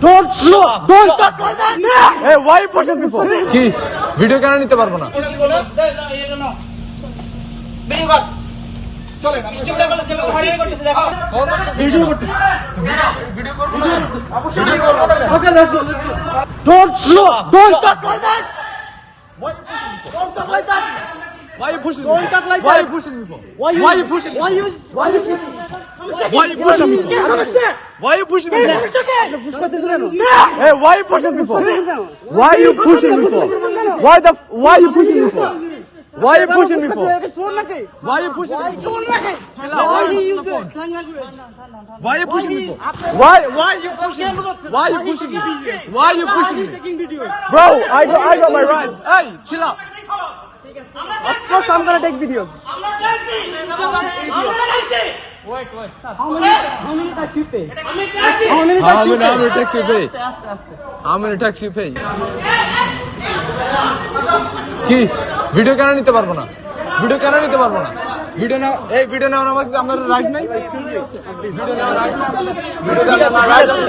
Don't look! Don't touch like! Hey, why you pushing people? কি video কেন নিতে পারব না! Why you pushing me? Why you pushing me? Why you, you pushing me? Why you, you pushing me? Why you pushing me? Why you pushing me for? Push করতেছো কেন? Hey, why you pushing me for? Why you pushing me for? Why the why you pushing me for? Why you pushing me for? এটা চোর নাকি? Why you pushing me for? চোর নাকি? Why do you use this slang language? Why you pushing me for? Why why you pushing me? Why you pushing me? Why you pushing me? Taking video. Bro, I got I got my rights. Hey, chill out. Of course I'm gonna take videos. How many, how many tax you pay? How many tax How you many how many tax you pay? How many tax you pay? কি video কেন নিতে পারব না video কেন নিতে পারব না video না এই ভিডিও নেওয়ার আমাকে আপনার রাইট নাই ভিডিও নেওয়ার রাইট ভিডিও নেওয়ার রাইট আছে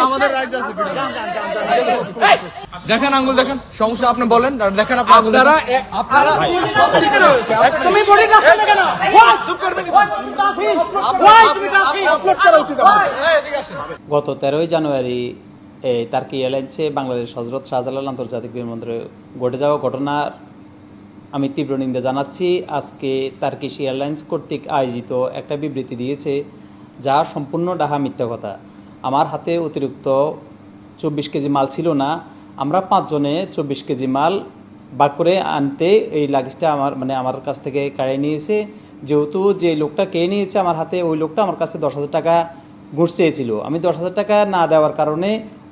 দেখেন আঙ্গুল দেখেন। সমস্যা আপনি বলেন আর দেখেন আপনি আঙ্গুল আপনারা আপনারা তুমি বডি টাচ করলে কেন? চুপ করবেন Why তুমি টাচ আপলোড করা উচিত? আমার। এই, এদিকে আসেন। গত তেরোই জানুয়ারি এই তার্কি এয়ারলাইন্সে বাংলাদেশ হজরত শাহজালাল আন্তর্জাতিক বিমানবন্দরে ঘটে যাওয়া ঘটনার আমি তীব্র নিন্দা জানাচ্ছি। আজকে তার্কিশ এয়ারলাইন্স কর্তৃক আয়োজিত একটা বিবৃতি দিয়েছে যা সম্পূর্ণ ডাহা মিথ্যা কথা। আমার হাতে অতিরিক্ত চব্বিশ কেজি মাল ছিল না। আমরা পাঁচজনে চব্বিশ কেজি মাল বাক করে আনতে এই লাগেজটা আমার মানে আমার কাছ থেকে কাড়িয়ে নিয়েছে। যেহেতু যে লোকটা কে নিয়েছে আমার হাতে, ওই লোকটা আমার কাছে দশ হাজার টাকা ঘুষ চেয়েছিল। আমি দশ হাজার টাকা না দেওয়ার কারণে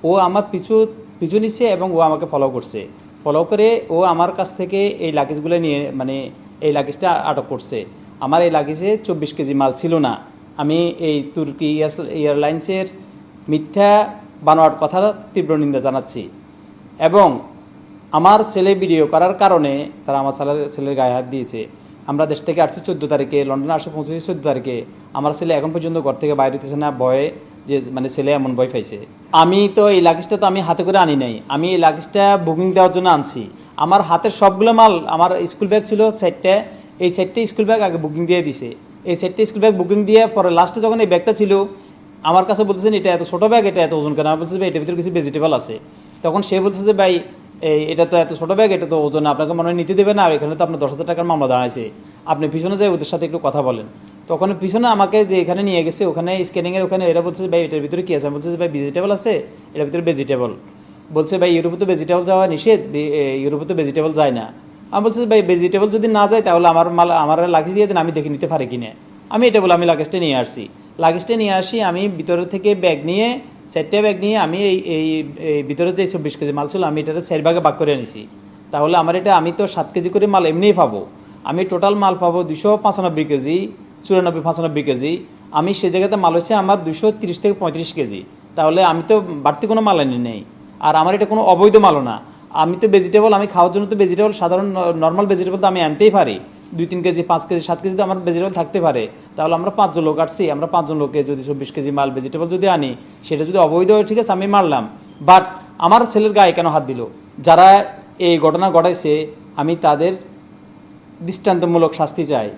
ও আমার পিছু পিছু নিচ্ছে এবং ও আমাকে ফলো করছে। ফলো করে ও আমার কাছ থেকে এই লাগেজগুলো নিয়ে মানে এই লাগেজটা আটক করছে। আমার এই লাগেজে চব্বিশ কেজি মাল ছিল না। আমি এই তুর্কি এয়ারলাইন্সের মিথ্যা বানোয়ার কথা তীব্র নিন্দা জানাচ্ছি এবং আমার ছেলে ভিডিও করার কারণে তারা আমার ছেলের ছেলের গায়ে হাত দিয়েছে। আমরা দেশ থেকে আসছি চোদ্দ তারিখে, লন্ডনে আসে পৌঁছেছি চোদ্দ তারিখে। আমার ছেলে এখন পর্যন্ত ঘর থেকে বাইরে হতেছে না, ভয়ে যে মানে ছেলে এমন ভয় পাইছে। আমি তো এই লাগেজটা তো আমি হাতে করে আনি নাই। আমি এই লাগেজটা বুকিং দেওয়ার জন্য আনছি। আমার হাতের সবগুলো মাল, আমার স্কুল ব্যাগ ছিল চারটে। এই চারটে স্কুল ব্যাগ আগে বুকিং দিয়ে দিছে। এই চারটে স্কুল ব্যাগ বুকিং দিয়ে পরে লাস্টে যখন এই ব্যাগটা ছিল আমার কাছে বলতেছেন, এটা এত ছোটো ব্যাগ, এটা এত ওজন কেন? আমি বলছি, ভাই, এটার ভিতরে কিছু ভেজিটেবল আছে। তখন সে বলছে যে, ভাই, এই, এটা তো এত ছোটো ব্যাগ, এটা তো ওজন, আপনাকে মনে হয় নিতে দেবে না, আর এখানে তো আপনার দশ হাজার টাকার মামলা দাঁড়াইছে। আপনি পিছনে যাই ওদের সাথে একটু কথা বলেন। তখন পিছনে আমাকে যে এখানে নিয়ে গেছে, ওখানে স্ক্যানিংয়ের ওখানে এরা বলছে ভাই, এটার ভিতরে কি আছে? আমি বলছি ভাই ভেজিটেবল আছে, এটার ভিতরে ভেজিটেবল বলছে, ভাই, ইউরোপে তো ভেজিটেবল যাওয়া নিষেধ ইউরোপে তো ভেজিটেবল যায় না। আমি বলছি, ভাই ভেজিটেবল যদি না যায়, তাহলে আমার মাল, আমার লাগিয়ে দিয়ে দেন, আমি দেখে নিতে পারি কিনা? আমি এটা বলে আমি লাগেজটা নিয়ে আসছি। লাগেজটা নিয়ে আসি, আমি ভিতরে থেকে ব্যাগ নিয়ে চারটে ব্যাগ নিয়ে আমি এই এই ভিতরে যে চব্বিশ কেজি মাল ছিল, আমি এটা চার ভাগে ভাগ করে নিছি তাহলে আমার এটা, আমি তো সাত কেজি করে মাল এমনিই পাবো। আমি টোটাল মাল পাবো দুশো পঁচানব্বই কেজি, চুরানব্বই, পঁচানব্বই কেজি। আমি সে জায়গাতে মাল হচ্ছে আমার দুশো তিরিশ থেকে পঁয়ত্রিশ কেজি। তাহলে আমি তো বাড়তি কোনো মাল আনি নেই। আর আমার এটা কোনো অবৈধ মালও না। আমি তো ভেজিটেবল আমি খাওয়ার জন্য তো ভেজিটেবল সাধারণ নর্মাল ভেজিটেবল তো আমি আনতেই পারি। দুই তিন কেজি, পাঁচ কেজি, সাত কেজি তো আমার ভেজিটেবল থাকতে পারে। তাহলে আমরা পাঁচজন লোক আসছি, আমরা পাঁচজন লোকে যদি চব্বিশ কেজি মাল ভেজিটেবল যদি আনি, সেটা যদি অবৈধ হয় ঠিক আছে, আমি মারলাম। বাট আমার ছেলের গায়ে কেন হাত দিল? যারা এই ঘটনা ঘটাইছে, আমি তাদের দৃষ্টান্তমূলক শাস্তি চাই।